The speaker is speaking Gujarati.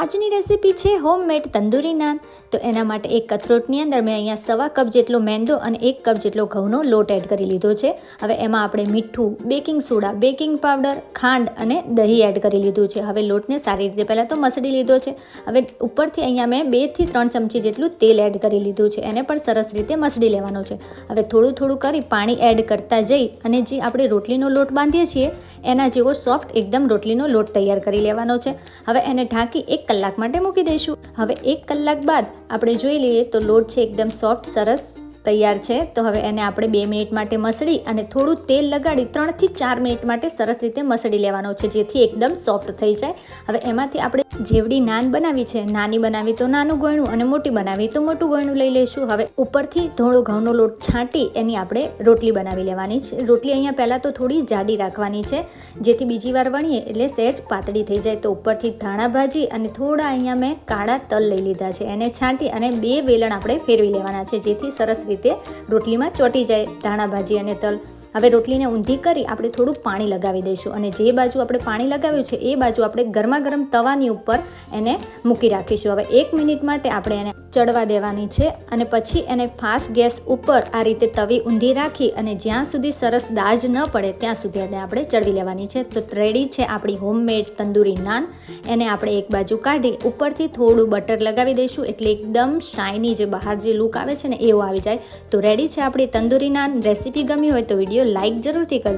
આજની રેસીપી છે હોમમેડ તંદૂરી નાન. તો એના માટે એક કથરોટની અંદર મેં અહીંયા સવા કપ જેટલો મેંદો અને એક કપ જેટલો ઘઉંનો લોટ એડ કરી લીધો છે. હવે એમાં આપણે મીઠું, બેકિંગ સોડા, બેકિંગ પાવડર, ખાંડ અને દહીં એડ કરી લીધું છે. હવે લોટને સારી રીતે પહેલાં તો મસળી લીધો છે. હવે ઉપરથી અહીંયા મેં બેથી ત્રણ ચમચી જેટલું તેલ એડ કરી લીધું છે. એને પણ સરસ રીતે મસળી લેવાનો છે. હવે થોડું થોડું કરી પાણી એડ કરતા જઈ અને જે આપણે રોટલીનો લોટ બાંધીએ છીએ, એના જેવો સોફ્ટ એકદમ રોટલીનો લોટ તૈયાર કરી લેવાનો છે. હવે એને ઢાંકી એક કલાક માટે મૂકી દઈશું. હવે એક કલાક બાદ આપણે જોઈ લઈએ તો લોટ છે એકદમ સોફ્ટ સરસ. તૈયાર છે. તો હવે એને આપણે બે મિનિટ માટે મસળી અને થોડું તેલ લગાડી ત્રણથી ચાર મિનિટ માટે સરસ રીતે મસળી લેવાનો છે, જેથી એકદમ સોફ્ટ થઈ જાય. હવે એમાંથી આપણે જેવડી નાન બનાવી છે. નાની બનાવી તો નાનું ગોયણું અને મોટી બનાવી તો મોટું ગોયણું લઈ લઈશું. હવે ઉપરથી થોડો ઘઉંનો લોટ છાંટી એની આપણે રોટલી બનાવી લેવાની છે. રોટલી અહીંયા પહેલાં તો થોડી જાડી રાખવાની છે, જેથી બીજી વાર વણીએ એટલે સહેજ પાતળી થઈ જાય. તો ઉપરથી ધાણા ભાજી અને થોડા અહીંયા મેં કાળા તલ લઈ લીધા છે. એને છાંટી અને બે વેલણ આપણે ફેરવી લેવાના છે, જેથી સરસ રીતે રોટલીમાં ચોંટી જાય, ધાણા ભાજી અને તલ. હવે રોટલીને ઊંધી કરી આપણે થોડું પાણી લગાવી દઈશું અને જે બાજુ આપણે પાણી લગાવ્યું છે એ બાજુ આપણે ગરમા ગરમ તવાની ઉપર એને મૂકી રાખીશું. હવે એક મિનિટ માટે આપણે એને ચડવા દેવાની છે અને પછી એને ફાસ્ટ ગેસ ઉપર આ રીતે તવી ઊંધી રાખી અને જ્યાં સુધી સરસ દાજ ન પડે ત્યાં સુધી એને આપણે ચડવી લેવાની છે. તો રેડી છે આપણી હોમમેડ તંદૂરી નાન. એને આપણે એક બાજુ કાઢી ઉપરથી થોડું બટર લગાવી દઈશું એટલે એકદમ શાઇની જે બહાર જે લુક આવે છે ને એવો આવી જાય. તો રેડી છે આપણી તંદૂરી નાન. રેસીપી ગમી હોય તો વીડિયો લાઇક જરૂરથી કરજો.